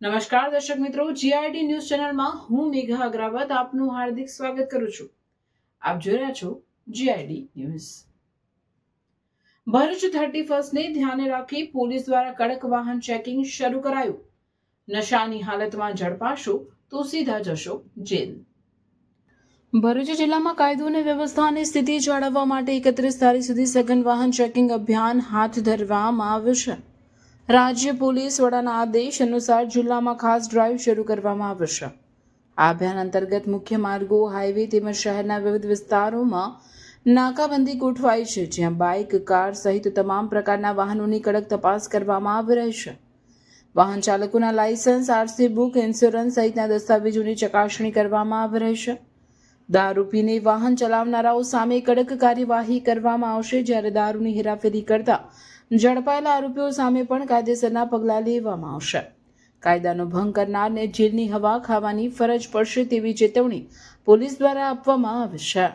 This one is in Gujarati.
નમસ્કાર દર્શક મિત્રો જીઆઈડી ન્યૂઝ ચેનલમાં હું મેઘા અગ્રાવત આપનું હાર્દિક સ્વાગત કરું છું. આપ જોઈ રહ્યા છો જીઆઈડી ન્યૂઝ. ભરૂચ થર્ટી ફર્સ્ટને ધ્યાને રાખી પોલીસ દ્વારા કડક વાહન ચેકિંગ શરૂ કરાયું. નશાની હાલતમાં ઝડપાશો તો સીધા જશો જેલ. ભરૂચ જિલ્લામાં કાયદો અને વ્યવસ્થાની સ્થિતિ જાળવવા માટે એકત્રીસ તારીખ સુધી સઘન વાહન ચેકિંગ અભિયાન હાથ ધરવામાં આવ્યું છે રાજ્ય પોલીસ વડાના આદેશ અનુસાર જિલ્લામાં ખાસ ડ્રાઈવ શરૂ કરવામાં આવશે. આ અભિયાન અંતર્ગત મુખ્ય માર્ગો હાઈવે તેમજ શહેરના વિવિધ વિસ્તારોમાં નાકાબંધી ગોઠવાઈ છે, જ્યાં બાઇક કાર સહિત તમામ પ્રકારના વાહનોની કડક તપાસ કરવામાં આવી રહી છે. વાહન ચાલકોના લાયસન્સ આરસી બુક ઇન્સ્યોરન્સ સહિતના દસ્તાવેજોની ચકાસણી કરવામાં આવી રહી છે. દારૂ પીને વાહન ચલાવનારાઓ સામે કડક કાર્યવાહી કરવામાં આવશે, જ્યારે દારૂની હેરાફેરી કરતા ઝડપાયેલા આરોપીઓ સામે પણ કાયદેસરના પગલાં લેવામાં આવશે. કાયદાનો ભંગ કરનારને જેલની હવા ખાવાની ફરજ પડશે તેવી ચેતવણી પોલીસ દ્વારા આપવામાં આવી છે.